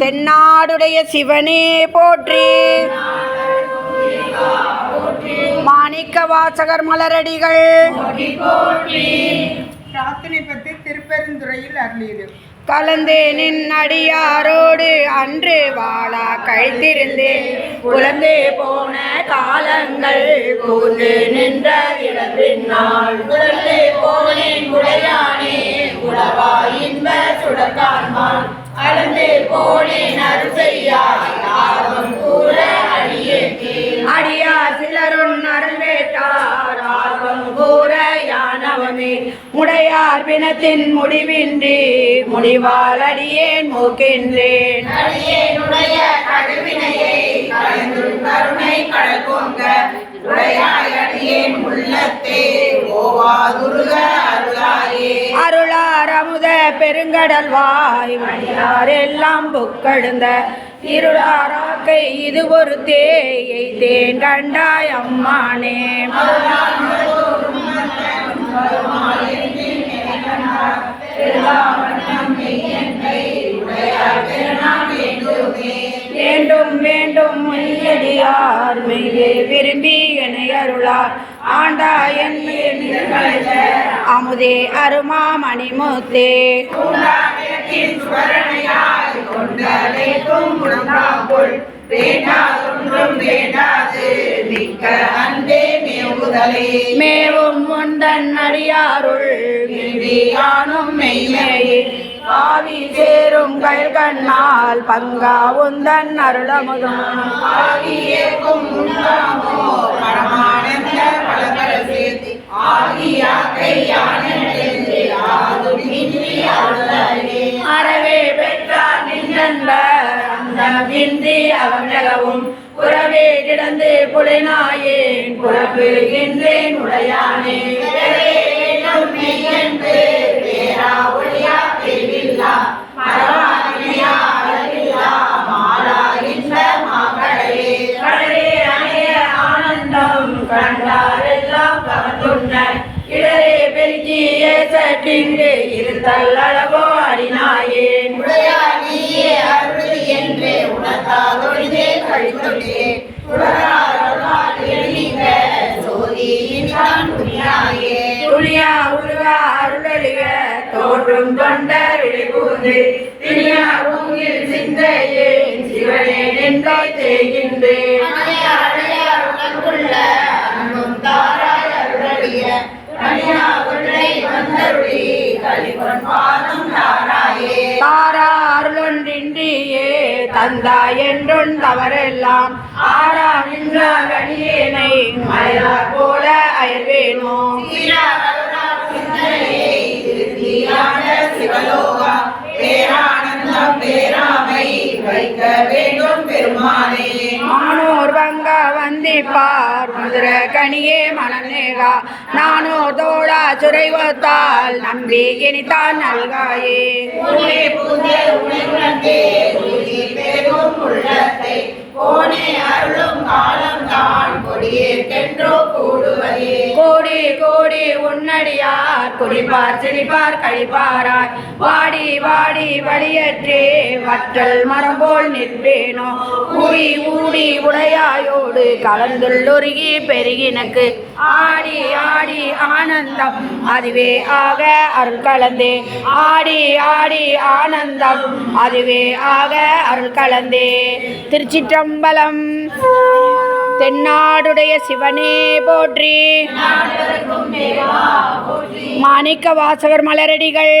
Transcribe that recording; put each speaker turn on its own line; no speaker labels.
தென்னாடுடைய சிவனே போற்றி. மாணிக்க வாசகர் மலரடிகள்.
பிரார்த்தனை பற்றி திருப்பெருந்துறையில் அருளியது.
கலந்தேனின் அடியாரோடு அன்று வாழா கழித்திருந்தேன். குழந்தே போன காலங்கள் கூர்ந்து நின்ற இடத்தினால் குழந்தே போனேன் உடையானே உளவா இன்ப சுடக்கான்மான் அளந்தே போனேன் அருசெய்யாய் ஆர்வம் கூற அடியார் சிலருன் அருள் ஆர்வம் கூற யானவமே. முடையார் பிணத்தின் முடிவின்றி முடிவால் அடியேன் மூக்கின்றேன். அடியேனுடைய கடுவினையை கருணை கடல் உடையாய் அடியேன் உள்ளத்தே ஓவாதுருக அருளாயே பெருங்கடல் வாய் மணியார் எல்லாம் புக்கழுந்த இருளாராக்கை இது ஒரு தேயை தேன் கண்டாய் அம்மானே. வேண்டும் வேண்டும் மெய்யடியார் மெய்யே விரும்பி என அருளார். அமுதே அருமா மணிமுத்தே மேவும் முந்தன் அடியாருள். மீதியானும் மெய்மேயே ஆவி சேரும் கயல் கண்ணால் பங்கா உந்தன் அருளமுதும். ஆகியேக்கும் உண்டாமோ பெற்றார் நின்றன்பர் விந்தி அவனகவும் புறவே கிடந்து புலினாயேன் புறப்புகின்றேன் உடையானே. ஆனந்தம் கண்டாரெல்லாம் மெய்யென்று இடரே பெருகி பெருக்கி ஏசட்டிங்கு இருத்தல் அளவோ அடினாயேன் உடையானியே அருள் என்று உருவா அருளழிய தோன்றும் தொண்டருளி கூந்து திணியா ஊங்கில் சிந்தையேன் சிவனே நின்றாய் தேகின்றேன் தாரா அருளொன்றின்றியே தந்தா என்றொன் தவறெல்லாம் ஆரா நின்றார் அடியேனை மலையார் போல அயர்வேனோ. வைக்க வேண்டும் பெருமானே. மானோர் வங்க வந்திப்பார். மதுர கனியே மனநேகா நானோ தோழா சுரைவத்தால் நம்பி இனித்தான் நல்காயே. உனை உணர்ந்தே பெரும் உள்ளத்தை கோனே அருளும் காலம் தான். கொடியேற்கென்றோ கூடுவதே. கோடி கோடி உன்னடியார் குடிப்பார் சிரிப்பார் கழிப்பாராய். வாடி வாடி வழியற்றே வற்றல் மரம் போல் நிற்பேனோ? ஊடி ஊடி உடையாயோடு கலந்துள்ளொருகி பெருகினக்கு. ஆடி ஆடி ஆனந்தம். அதுவே ஆக அருள் கலந்தே. ஆடி ஆடி ஆனந்தம். அதுவே ஆக அருள் கலந்தே. திருச்சிற்றம்பலம். தென்னாடுடைய சிவனே போற்றி. மாணிக்க வாசகர் மலரடிகள்.